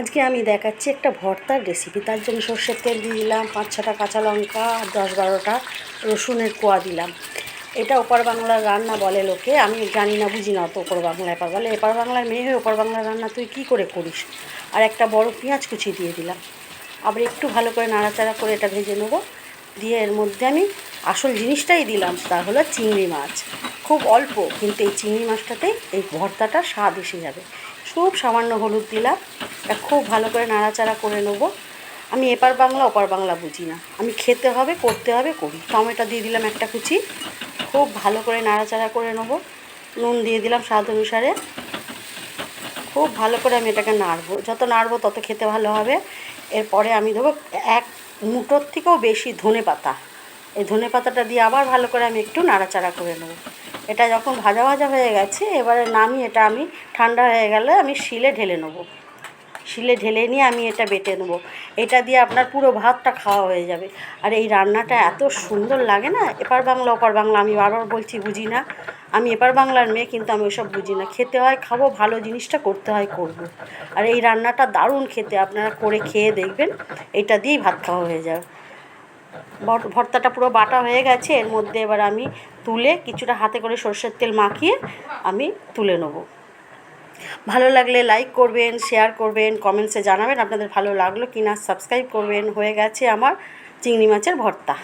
আজকে আমি দেখাচ্ছি একটা ভর্তার রেসিপি তার জন্য সর্ষের তেল দিয়ে দিলাম, পাঁচ ছটা কাঁচা লঙ্কা আর দশ বারোটা রসুনের কোয়া দিলাম। এটা ওপার বাংলার রান্না বলে লোকে, আমি জানি না, বুঝি না অত ওপর বাংলা এপার বলে, এপার বাংলার মেয়ে হয়ে ওপার বাংলার রান্না তুই কী করে করিস? আর একটা বড় পেঁয়াজ কুচি দিয়ে দিলাম। আবার একটু ভালো করে নাড়াচাড়া করে এটা ভেজে নেব। দিয়ে এর মধ্যে আমি আসল জিনিসটাই দিলাম তা হলো চিংড়ি মাছ। খুব অল্প, কিন্তু এই চিংড়ি মাছটাতেই এই ভর্তাটা স্বাদ এসে যাবে। খুব সামান্য হলুদ দিলাম। এটা খুব ভালো করে নাড়াচাড়া করে নেব। আমি এপার বাংলা, ওপার বাংলা বুঝি না। আমি খেতে হবে, করতে হবে, করি। টমেটো দিয়ে দিলাম একটা কুচি। খুব ভালো করে নাড়াচাড়া করে নেব। নুন দিয়ে দিলাম স্বাদ অনুসারে। খুব ভালো করে আমি এটাকে নাড়বো। যত নাড়বো তত খেতে ভালো হবে। এরপরে আমি দেবো এক মুঠোর থেকেও বেশি ধনে পাতা। এই ধনে পাতাটা দিয়ে আবার ভালো করে আমি একটু নাড়াচাড়া করে নেব। এটা যখন ভাজা ভাজা হয়ে গেছে, এবারে নামি এটা আমি ঠান্ডা হয়ে গেলে আমি শিলে ঢেলে নেব। শিলে ঢেলে নিয়ে আমি এটা বেটে নেব। এটা দিয়ে আপনার পুরো ভাতটা খাওয়া হয়ে যাবে। আর এই রান্নাটা এত সুন্দর লাগে না? এপার বাংলা, ওপার বাংলা, আমি বারবার বলছি বুঝি না। আমি এপার বাংলার মেয়ে, কিন্তু আমি ওসব বুঝি না। খেতে হয়, খাব, ভালো জিনিসটা করতে হয়, করব। আর এই রান্নাটা দারুণ খেতে, আপনারা করে খেয়ে দেখবেন, এটা দিয়েই ভাত খাওয়া হয়ে যাবে। ভর- ভর্তাটা পুরো বাটা হয়ে গেছে, এর মধ্যে এবার আমি তুলে কিছুটা হাতে করে সর্ষের তেল মাখিয়ে আমি তুলে নেব। ভালো লাগলে লাইক করবেন শেয়ার করবেন কমেন্টসে জানাবেন আপনাদের ভালো লাগল কি না সাবস্ক্রাইব করবেন। হয়ে গেছে আমার চিংড়ি মাছের ভর্তা।